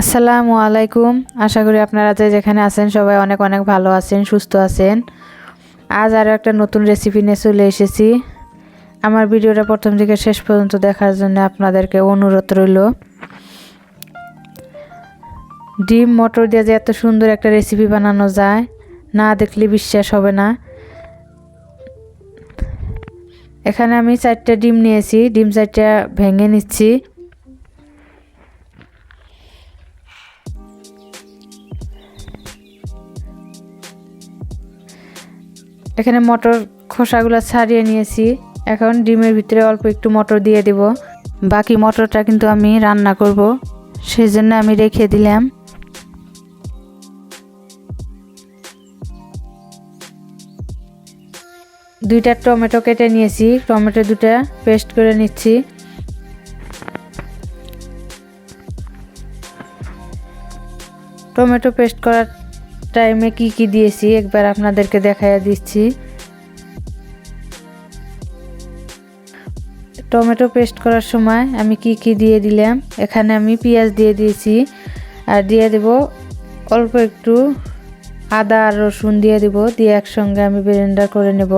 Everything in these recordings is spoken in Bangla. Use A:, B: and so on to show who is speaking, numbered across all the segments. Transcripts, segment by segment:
A: আসসালামু আলাইকুম। আশা করি আপনারা যে যেখানে আছেন সবাই অনেক অনেক ভালো আছেন, সুস্থ আছেন। আজ আরও একটা নতুন রেসিপি নিয়ে চলে এসেছি। আমার ভিডিওটা প্রথম থেকে শেষ পর্যন্ত দেখার জন্য আপনাদেরকে অনুরোধ রইল। ডিম, মটর দিয়ে যে এত সুন্দর একটা রেসিপি বানানো যায়, না দেখলে বিশ্বাস হবে না। এখানে আমি চারটা ডিম নিয়েছি, ডিম চারটা ভেঙে নিচ্ছি। এখানে মটর খোসাগুলো ছাড়িয়ে নিয়েছি। এখন ডিমের ভিতরে অল্প একটু মটর দিয়ে দেব। বাকি মটরটা কিন্তু আমি রান্না করব। সেই জন্য আমি রেখে দিলাম। দুইটা টমেটো কেটে নিয়েছি। টমেটো দুটা পেস্ট করে নিচ্ছি। টমেটো পেস্ট করার টাইমে কি কি দিয়েছি, একবার আপনাদেরকে দেখাইয়া দিচ্ছি। টমেটো পেস্ট করার সময় আমি কি কি দিয়ে দিলাম, এখানে আমি পেঁয়াজ দিয়ে দিয়েছি, আর দিয়ে দেব অল্প একটু আদা আর রসুন দিয়ে দেব, দিয়ে একসঙ্গে আমি ব্লেন্ডার করে নেব।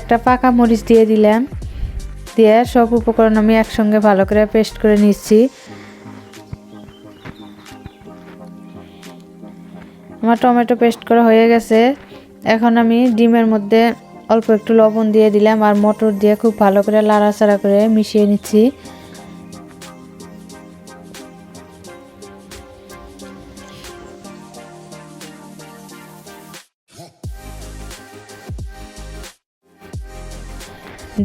A: একটা পাকা মরিচ দিয়ে দিলাম। দিয়ে সব উপকরণ আমি একসঙ্গে ভালো করে পেস্ট করে নিচ্ছি। আমার টমেটো পেস্ট করা হয়ে গেছে। এখন আমি ডিমের মধ্যে অল্প একটু লবণ দিয়ে দিলাম আর মটর দিয়ে খুব ভালো করে লাড়াচাড়া করে মিশিয়ে নিচ্ছি।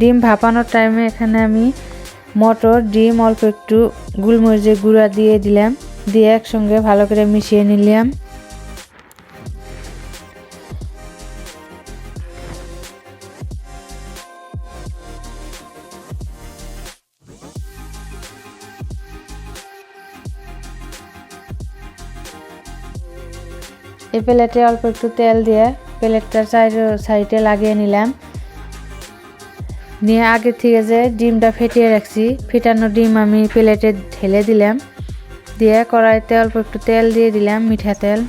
A: ডিম ভাপানোর টাইমে এখানে আমি মটর, ডিম, অল্প একটু গুলমরিচের গুঁড়া দিয়ে দিলাম। দিয়ে একসঙ্গে ভালো করে মিশিয়ে নিলাম। এই প্লেটে অল্প একটু তেল দিয়ে প্লেটটার সাইড, সাইডে লাগিয়ে নিলাম। নিয়ে আগে থেকে যে ডিমটা ফেটিয়ে রাখছি, ফেটানো ডিম আমি প্লেটে ঢেলে দিলাম। দিয়ে কড়াইতে অল্প একটু তেল দিয়ে দিলাম, মিঠা তেল।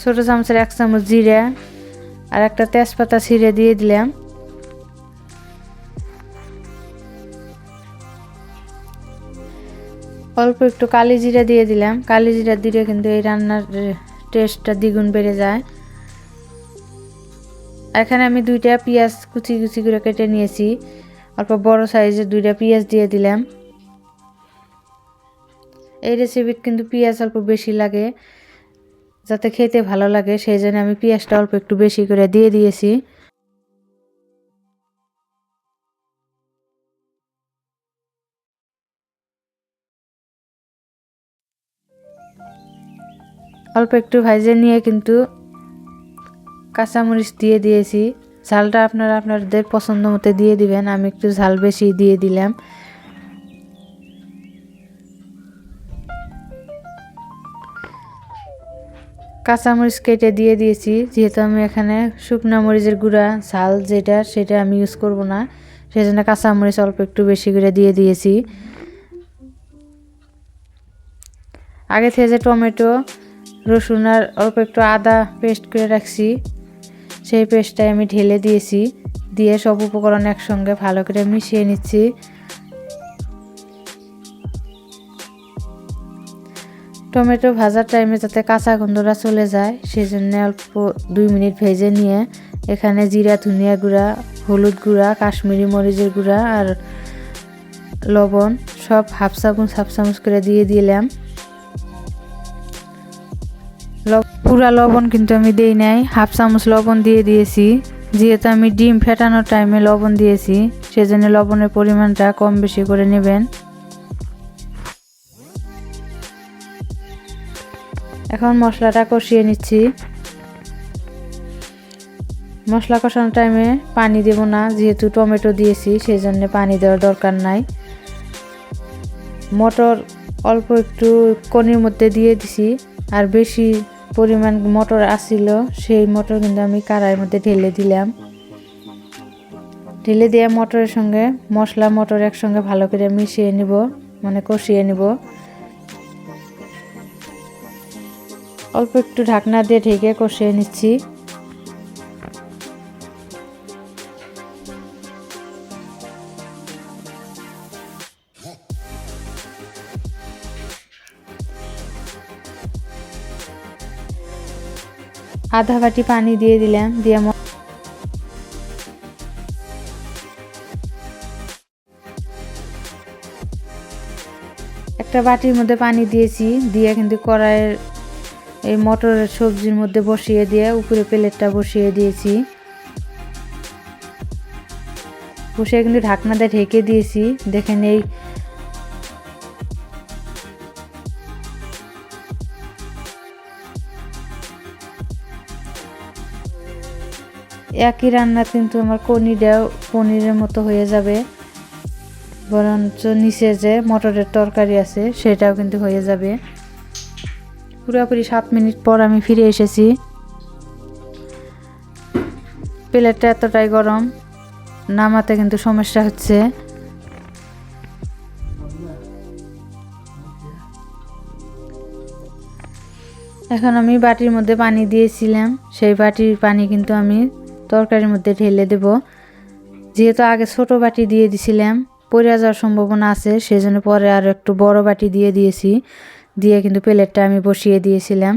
A: ছোট চামচের এক চামচ জিরা আর একটা তেজপাতা ছিঁড়ে দিয়ে দিলাম। অল্প একটু কালি জিরা দিয়ে দিলাম। কালি জিরা দিলে কিন্তু এই রান্নার টেস্টটা দ্বিগুণ বেড়ে যায়। এখানে আমি দুইটা পেঁয়াজ কুচি কুচি করে কেটে নিয়েছি। অল্প বড় সাইজের দুইটা পেঁয়াজ দিয়ে দিলাম। এই রেসিপির কিন্তু পেঁয়াজ অল্প বেশি লাগে, যাতে খেতে ভালো লাগে, সেই জন্য আমি পেঁয়াজটা অল্প একটু বেশি করে দিয়ে দিয়েছি। অল্প একটু ভাজে নিয়ে কিন্তু কাঁচামরিচ দিয়ে দিয়েছি। ঝালটা আপনারা আপনাদের পছন্দ মতো দিয়ে দিবেন। আমি একটু ঝাল বেশি দিয়ে দিলাম। কাঁচামরিচ কেটে দিয়ে দিয়েছি। যেহেতু আমি এখানে শুকনো মরিচের গুঁড়া, ঝাল যেটা, সেটা আমি ইউজ করব না। সেই জন্য কাঁচামরিচ অল্প একটু বেশি করে দিয়ে দিয়েছি। আগে থেকে যে টমেটো, রসুন আর অল্প একটু আদা পেস্ট করে রাখছি। সেই পেস্টটাই আমি ঢেলে দিয়েছি। দিয়ে সব উপকরণ একসঙ্গে ভালো করে মিশিয়ে নিচ্ছি। টমেটো ভাজার টাইমে যাতে কাঁচা গন্ধটা চলে যায় সেই জন্য অল্প দুই মিনিট ভেজে নিয়ে এখানে জিরা, ধনিয়া গুঁড়া, হলুদ গুঁড়া, কাশ্মীরি মরিচের গুঁড়া আর লবণ সব হাফ চামচ হাফ চামচ করে দিয়ে দিলাম। পুরা লবণ কিন্তু আমি দেই নাই। হাফ চামচ লবণ দিয়ে দিয়েছি। যেহেতু আমি ডিম ফেটানোর টাইমে লবণ দিয়েছি, সেজন্য লবণের পরিমাণটা কম বেশি করে নেবেন। এখন মশলাটা কষিয়ে নিচ্ছি। মশলা কষানোর টাইমে পানি দেব না, যেহেতু টমেটো দিয়েছি সেই জন্য পানি দেওয়ার দরকার নাই। মটর অল্প একটু কনির মধ্যে দিয়ে দিছি, আর বেশি পরিমাণ মটর আসিল সেই মটর কিন্তু আমি কাড়াইয়ের মধ্যে ঢেলে দিলাম। ঢেলে দিয়ে মটরের সঙ্গে মশলা মটর একসঙ্গে ভালো করে মিশিয়ে নিব মানে কষিয়ে নিব। অল্প একটু ঢাকনা দিয়ে ঢেকে কষিয়ে নিচ্ছি। আধা বাটি পানি দিয়ে দিলাম, দিয়ে একটা বাটির মধ্যে পানি দিয়েছি, দিয়ে কিন্তু কড়াইয়ের এই মটরের সবজির মধ্যে বসিয়ে দিয়ে উপরে প্লেটটা বসিয়ে দিয়েছি। বসিয়ে কিন্তু ঢাকনা দিয়ে ঢেকে দিয়েছি। দেখেন এই একই রান্না কিন্তু আমার কনিটাও পনিরের মতো হয়ে যাবে। বরঞ্চ নিচে যে মটরের তরকারি আছে, সেটাও কিন্তু হয়ে যাবে। পুরোপুরি সাত মিনিট পর আমি ফিরে এসেছি। প্লেটটা এতটাই গরম, নামাতে কিন্তু সমস্যা হচ্ছে। এখন আমি বাটির মধ্যে পানি দিয়েছিলাম, সেই বাটির পানি কিন্তু আমি তরকারির মধ্যে ঢেলে দেব। যেহেতু আগে ছোট বাটি দিয়ে দিছিলাম, পড়ে যাওয়ার সম্ভাবনা আছে, সেজন্য পরে আর একটু বড় বাটি দিয়ে দিয়েছি। দিয়ে কিন্তু প্লেটটা আমি বসিয়ে দিয়েছিলাম।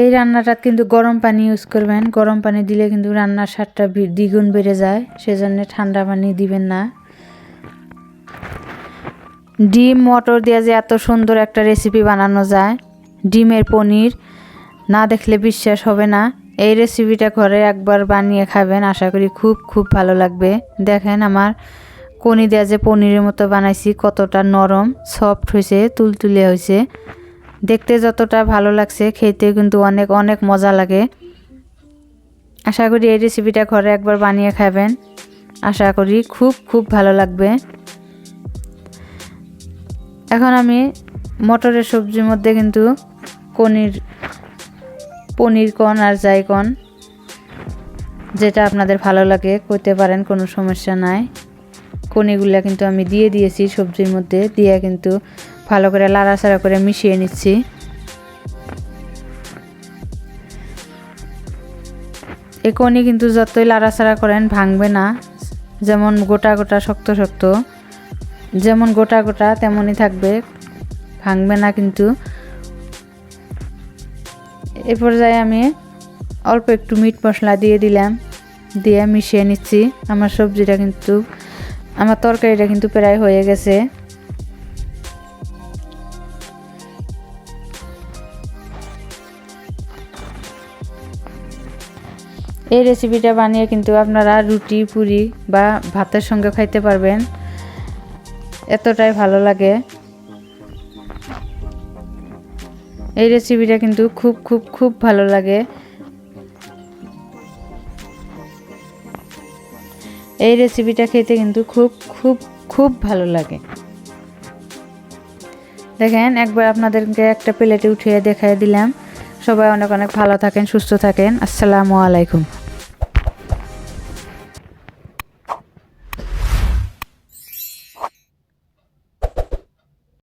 A: এই রান্নাটা কিন্তু গরম পানি ইউজ করবেন। গরম পানি দিলে কিন্তু রান্নার স্বাদটা দ্বিগুণ বেড়ে যায়, সেজন্য ঠান্ডা পানি দিবেন না। ডিম, মটর দিয়ে যে এত সুন্দর একটা রেসিপি বানানো যায় ডিমের পনির, না দেখলে বিশ্বাস হবে না। এই রেসিপিটা ঘরে একবার বানিয়ে খাবেন, আশা করি খুব খুব ভালো লাগবে। দেখেন আমার কনি দেওয়া যে পনিরের মতো বানাইছি, কতটা নরম সফট হয়েছে, তুলতুলে হয়েছে। দেখতে যতটা ভালো লাগছে, খেতে কিন্তু অনেক অনেক মজা লাগে। আশা করি এই রেসিপিটা ঘরে একবার বানিয়ে খাবেন। আশা করি খুব খুব ভালো লাগবে। এখন আমি মটরের সবজির মধ্যে কিন্তু পনির পনির কন আর যাই কন, যেটা আপনাদের ভালো লাগে করতে পারেন, কোনো সমস্যা নাই। কনিগুলা কিন্তু আমি দিয়ে দিয়েছি সবজির মধ্যে, দিয়ে কিন্তু ভালো করে লাড়াচাড়া করে মিশিয়ে নিচ্ছি। এই কনি কিন্তু যতই লাড়াচাড়া করেন, ভাঙবে না। যেমন গোটা গোটা শক্ত শক্ত, যেমন গোটা গোটা তেমনই থাকবে, ভাঙবে না কিন্তু। এ পর্যায়ে আমি অল্প একটু মিট মশলা দিয়ে দিলাম, দিয়ে মিশিয়ে নিচ্ছি। আমার সবজিটা কিন্তু, আমার তরকারিটা কিন্তু প্রায় হয়ে গেছে। এই রেসিপিটা বানিয়ে কিন্তু আপনারা রুটি, পুরি বা ভাতের সঙ্গে খাইতে পারবেন। এতটাই ভালো লাগে। এই রেসিপিটা কিন্তু খুব খুব খুব ভালো লাগে। এই রেসিপিটা খেতে কিন্তু খুব খুব খুব ভালো লাগে। দেখেন, একবার আপনাদেরকে একটা প্লেটে উঠিয়ে দেখাই দিলাম। সবাই অনেক অনেক ভালো থাকেন, সুস্থ থাকেন। আসসালামু আলাইকুম।